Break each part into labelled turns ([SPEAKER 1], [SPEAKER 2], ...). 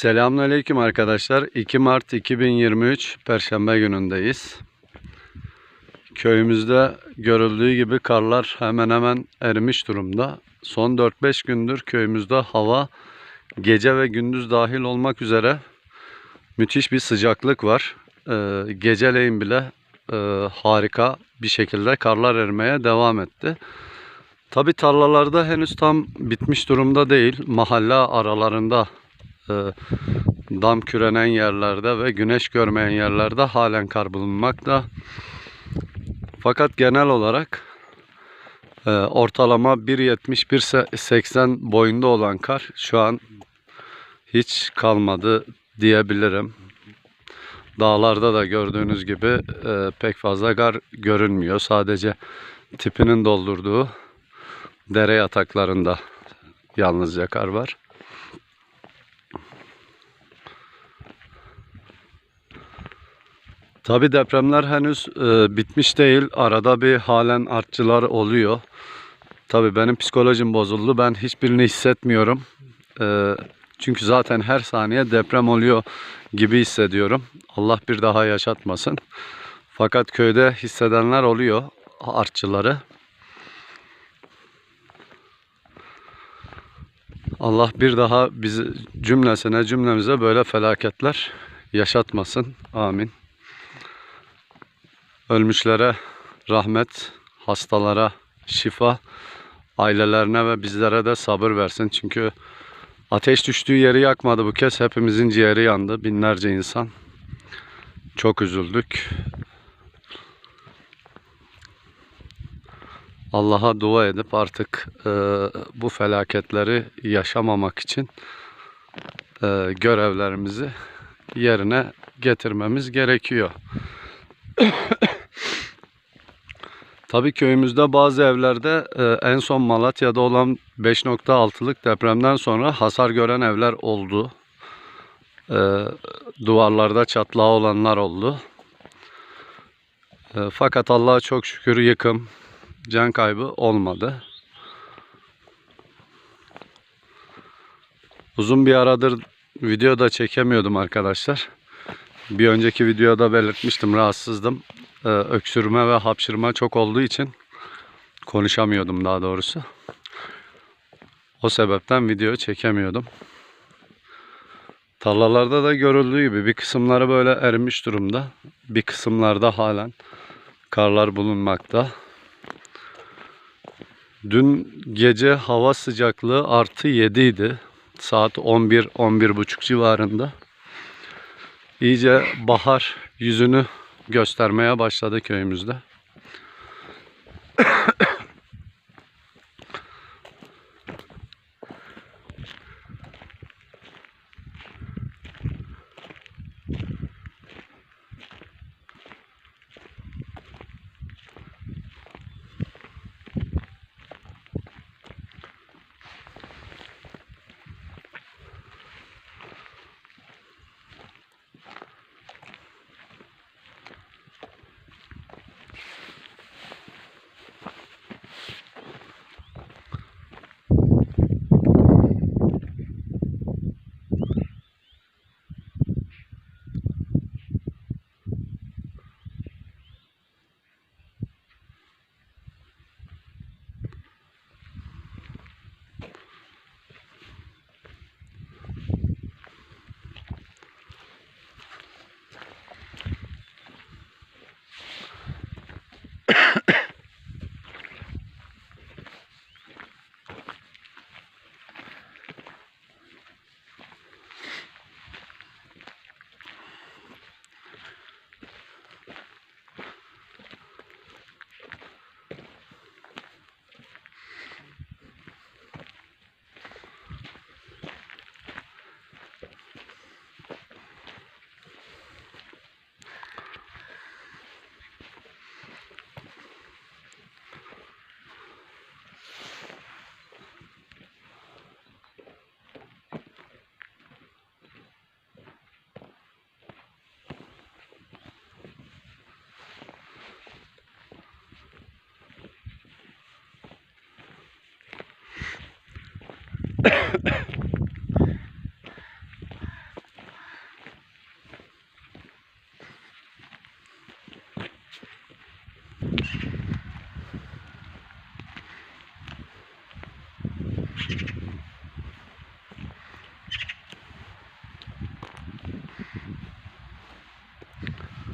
[SPEAKER 1] Selamünaleyküm arkadaşlar. 2 Mart 2023 Perşembe günündeyiz. Köyümüzde görüldüğü gibi karlar hemen hemen erimiş durumda. Son 4-5 gündür köyümüzde hava gece ve gündüz dahil olmak üzere müthiş bir sıcaklık var. Ee, geceleyin bile e, harika bir şekilde karlar erimeye devam etti. Tabi tarlalarda henüz tam bitmiş durumda değil. Mahalle aralarında dam kürenen yerlerde ve güneş görmeyen yerlerde halen kar bulunmakta. Fakat genel olarak e, ortalama 1.70-1.80 boyunda olan kar şu an hiç kalmadı diyebilirim. Dağlarda da gördüğünüz gibi e, pek fazla kar görünmüyor. Sadece tipinin doldurduğu dere yataklarında yalnızca kar var. Tabi depremler henüz e, bitmiş değil. Arada bir halen artçılar oluyor. Tabi benim psikolojim bozuldu. Ben hiçbirini hissetmiyorum. E, çünkü zaten her saniye deprem oluyor gibi hissediyorum. Allah bir daha yaşatmasın. Fakat köyde hissedenler oluyor artçıları. Allah bir daha bizi cümlesine cümlemize böyle felaketler yaşatmasın. Amin. Ölmüşlere rahmet, hastalara şifa, ailelerine ve bizlere de sabır versin. Çünkü ateş düştüğü yeri yakmadı bu kez. Hepimizin ciğeri yandı. Binlerce insan. Çok üzüldük. Allah'a dua edip artık e, bu felaketleri yaşamamak için e, görevlerimizi yerine getirmemiz gerekiyor. Tabii köyümüzde bazı evlerde e, en son Malatya'da olan 5.6'lık depremden sonra hasar gören evler oldu. E, duvarlarda çatlağı olanlar oldu. E, fakat Allah'a çok şükür yıkım, can kaybı olmadı. Uzun bir aradır video da çekemiyordum arkadaşlar. Bir önceki videoda belirtmiştim rahatsızdım. Ee, öksürme ve hapşırma çok olduğu için konuşamıyordum daha doğrusu. O sebepten video çekemiyordum. Tarlalarda da görüldüğü gibi bir kısımları böyle erimiş durumda. Bir kısımlarda halen karlar bulunmakta. Dün gece hava sıcaklığı artı 7 idi. Saat 11-11.30 civarında. İyice bahar yüzünü göstermeye başladı köyümüzde.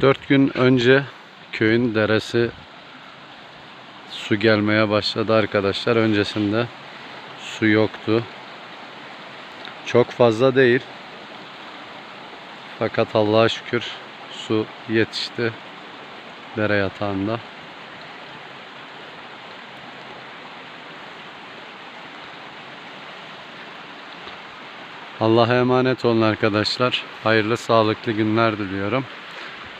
[SPEAKER 1] 3-4 gün önce köyün deresi su gelmeye başladı arkadaşlar. Öncesinde su yoktu. Çok fazla değil. Fakat Allah'a şükür su yetişti dere yatağında. Allah'a emanet olun arkadaşlar. Hayırlı sağlıklı günler diliyorum.